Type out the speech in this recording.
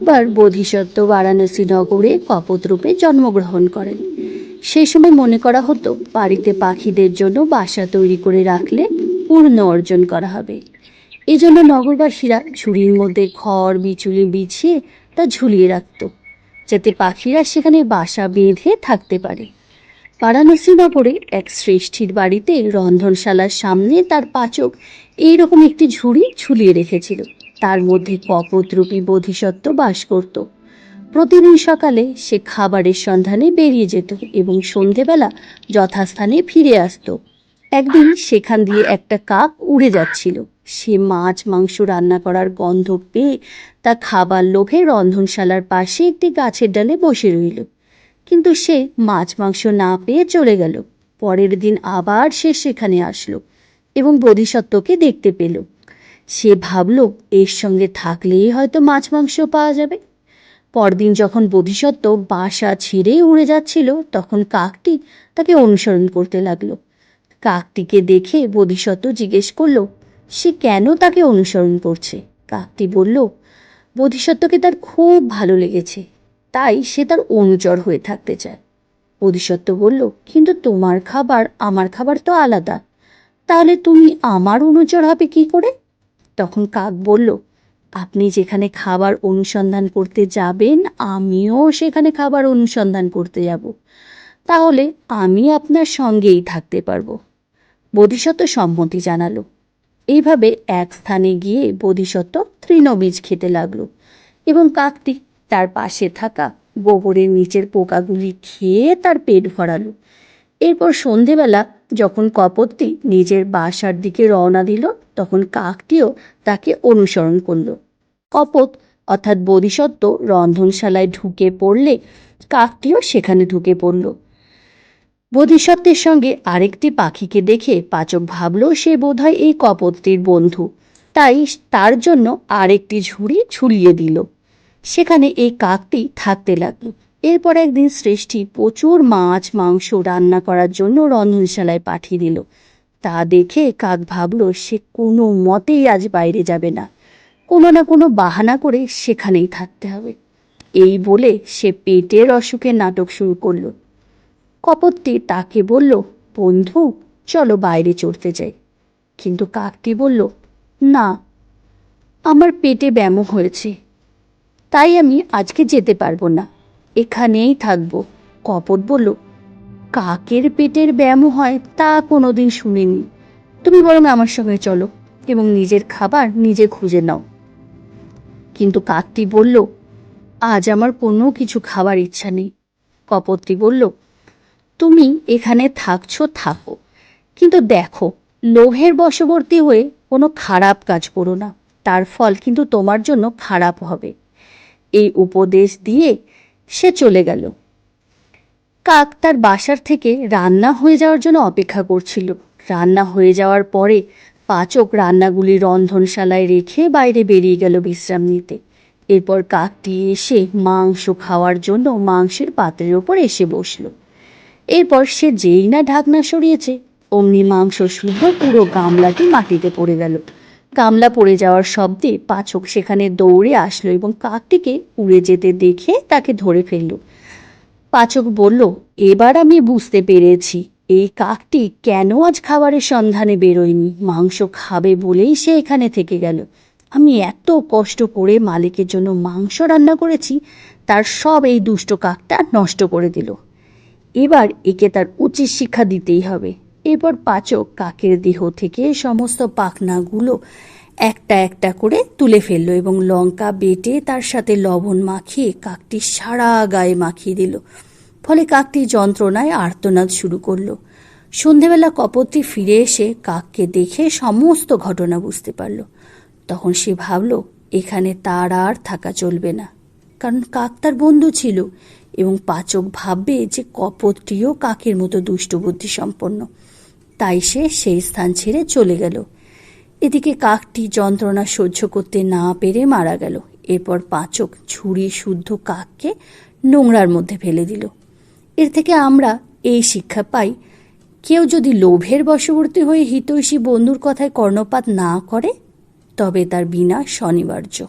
একবার বোধিসত্ত্ব বারাণসী নগরে কপত রূপে জন্মগ্রহণ করেন। সেই সময় মনে করা হতো বাড়িতে পাখিদের জন্য বাসা তৈরি করে রাখলে পূর্ণ অর্জন করা হবে। এই জন্য নগরবাসীরা ঝুড়ির মধ্যে খড়, বিচুলি বিছিয়ে তা ঝুলিয়ে রাখত, যাতে পাখিরা সেখানে বাসা বেঁধে থাকতে পারে। বারাণসী নগরে এক শ্রেষ্ঠীর বাড়িতে রন্ধনশালার সামনে তার পাচক এইরকম একটি ঝুড়ি ঝুলিয়ে রেখেছিল। তার মধ্যে কপতরূপী বোধিসত্ত্ব বাস করত। প্রতিদিন সকালে সে খাবারের সন্ধানে বেরিয়ে যেত এবং সন্ধেবেলা যথাস্থানে ফিরে আসতো। একদিন সেখান দিয়ে একটা কাক উড়ে যাচ্ছিল। সে মাছ, মাংস রান্না করার গন্ধ পেয়ে তা খাবার লোভে রন্ধনশালার পাশে একটি গাছের ডালে বসে রইল। কিন্তু সে মাছ, মাংস না পেয়ে চলে গেল। পরের দিন আবার সে সেখানে আসলো এবং বোধিসত্ত্বকে দেখতে পেল। সে ভাবল এর সঙ্গে থাকলেই হয়তো মাছ মাংস পাওয়া যাবে। পরদিন যখন বোধিসত্ত্ব বাসা ছেড়ে উড়ে যাচ্ছিল, তখন কাকটি তাকে অনুসরণ করতে লাগল। কাকটিকে দেখে বোধিসত্ত্ব জিজ্ঞেস করল, সে কেন তাকে অনুসরণ করছে? কাকটি বলল, বোধিসত্ত্বকে তার খুব ভালো লেগেছে, তাই সে তার অনুচর হয়ে থাকতে চায়। বোধিসত্ত্ব বলল, কিন্তু তোমার খাবার, আমার খাবার তো আলাদা। তাহলে তুমি আমার অনুচর হবে কি করে? তখন কাক বলল, আপনি যেখানে খাবার অনুসন্ধান করতে যাবেন, আমিও সেখানে খাবার অনুসন্ধান করতে যাব। তাহলে আমি আপনার সঙ্গেই থাকতে পারব। বোধিসত্ত্ব সম্মতি জানালো। এইভাবে এক স্থানে গিয়ে বোধিসত্ত্ব তৃণবীজ খেতে লাগল এবং কাকটি তার পাশে থাকা গোবরের নিচের পোকাগুলি খেয়ে তার পেট ভরালো। এরপর সন্ধেবেলা যখন কপতটি নিজের বাসার দিকে রওনা দিল, তখন কাকটিও তাকে অনুসরণ করল। কপত অর্থাৎ বোধিসত্ত্ব রন্ধনশালায় ঢুকে পড়লে কাকটিও সেখানে ঢুকে পড়ল। বোধিসত্ত্বের সঙ্গে আরেকটি পাখিকে দেখে পাচক ভাবল, সে বোধহয় এই কপতটির বন্ধু। তাই তার জন্য আরেকটি ঝুড়ি ঝুলিয়ে দিল। সেখানে এই কাকটি থাকতে লাগল। এরপর একদিন শ্রেষ্ঠী প্রচুর মাছ, মাংস রান্না করার জন্য রন্ধনশালায় পাঠিয়ে দিল। তা দেখে কাক ভাবল, সে কোনো মতেই আজ বাইরে যাবে না। কোনো না কোনো বাহানা করে সেখানেই থাকতে হবে। এই বলে সে পেটের অসুখের নাটক শুরু করল। কপতটি তাকে বলল, বন্ধু, চলো বাইরে চড়তে যাই। কিন্তু কাকটি বলল, না, আমার পেটে ব্যামো হয়েছে। তাই আমি আজকে যেতে পারব না। এখানেই থাকব। কপট বলল, কাকের পেটের ব্যায়াম হয় তা কোনোদিন শুনিনি। তুমি বরং আমার সঙ্গে চলো এবং নিজের খাবার নিজে খুঁজে নাও। কিন্তু কাকটি বলল, আজ আমার কোনো কিছু খাবার ইচ্ছা নেই। কপতটি বলল, তুমি এখানে থাকছো, থাকো। কিন্তু দেখো, লোভের বশবর্তী হয়ে কোনো খারাপ কাজ করো না। তার ফল কিন্তু তোমার জন্য খারাপ হবে। এই উপদেশ দিয়ে সে চলে গেল। কাক তার বাসার থেকে রান্না হয়ে যাওয়ার জন্য অপেক্ষা করছিল। রান্না হয়ে যাওয়ার পরে পাচক রান্নাগুলি রন্ধনশালায় রেখে বাইরে বেরিয়ে গেল বিশ্রাম নিতে। এরপর কাকটি এসে মাংস খাওয়ার জন্য মাংসের পাত্রের ওপর এসে বসল। এরপর সে যেই না ঢাকনা সরিয়েছে, অমনি মাংস শুদ্ধ পুরো গামলাটি মাটিতে পড়ে গেল। গামলা পড়ে যাওয়ার শব্দে পাচক সেখানে দৌড়ে আসলো এবং কাকটিকে উড়ে যেতে দেখে তাকে ধরে ফেলল। পাচক বলল, এবার আমি বুঝতে পেরেছি, এই কাকটি কেন আজ খাবারের সন্ধানে বেরোয়নি? মাংস খাবে বলেই সে এখানে থেকে গেল। আমি এত কষ্ট করে মালিকের জন্য মাংস রান্না করেছি, তার সব এই দুষ্ট কাকটা নষ্ট করে দিল। এবার একে তার উচিত শিক্ষা দিতেই হবে। এরপর পাচক কাকের দেহ থেকে সমস্ত পাখনাগুলো একটা একটা করে তুলে ফেলল এবং লঙ্কা বেটে তার সাথে লবণ মাখিয়ে কাকটি সারা গায়ে মাখিয়ে দিল। ফলে কাকটি যন্ত্রণায় আর্তনাদ শুরু করল। সন্ধেবেলা কপত্রী ফিরে এসে কাককে দেখে সমস্ত ঘটনা বুঝতে পারল। তখন সে ভাবল, এখানে তার আর থাকা চলবে না। কারণ কাক তার বন্ধু ছিল। এবং পাচক ভাববে যে কপটটিও কাকের মতো দুষ্টবুদ্ধি সম্পন্ন তাই সে সেই স্থান ছেড়ে চলে গেল। এদিকে কাকটি যন্ত্রণা সহ্য করতে না পেরে মারা গেল। এরপর পাচক ছুরি শুদ্ধ কাককে নোংরার মধ্যে ফেলে দিল। এর থেকে আমরা এই শিক্ষা পাই, কেউ যদি লোভের বশবর্তী হয়ে হিতৈষী বন্ধুর কথায় কর্ণপাত না করে, তবে তার বিনাশ অনিবার্য।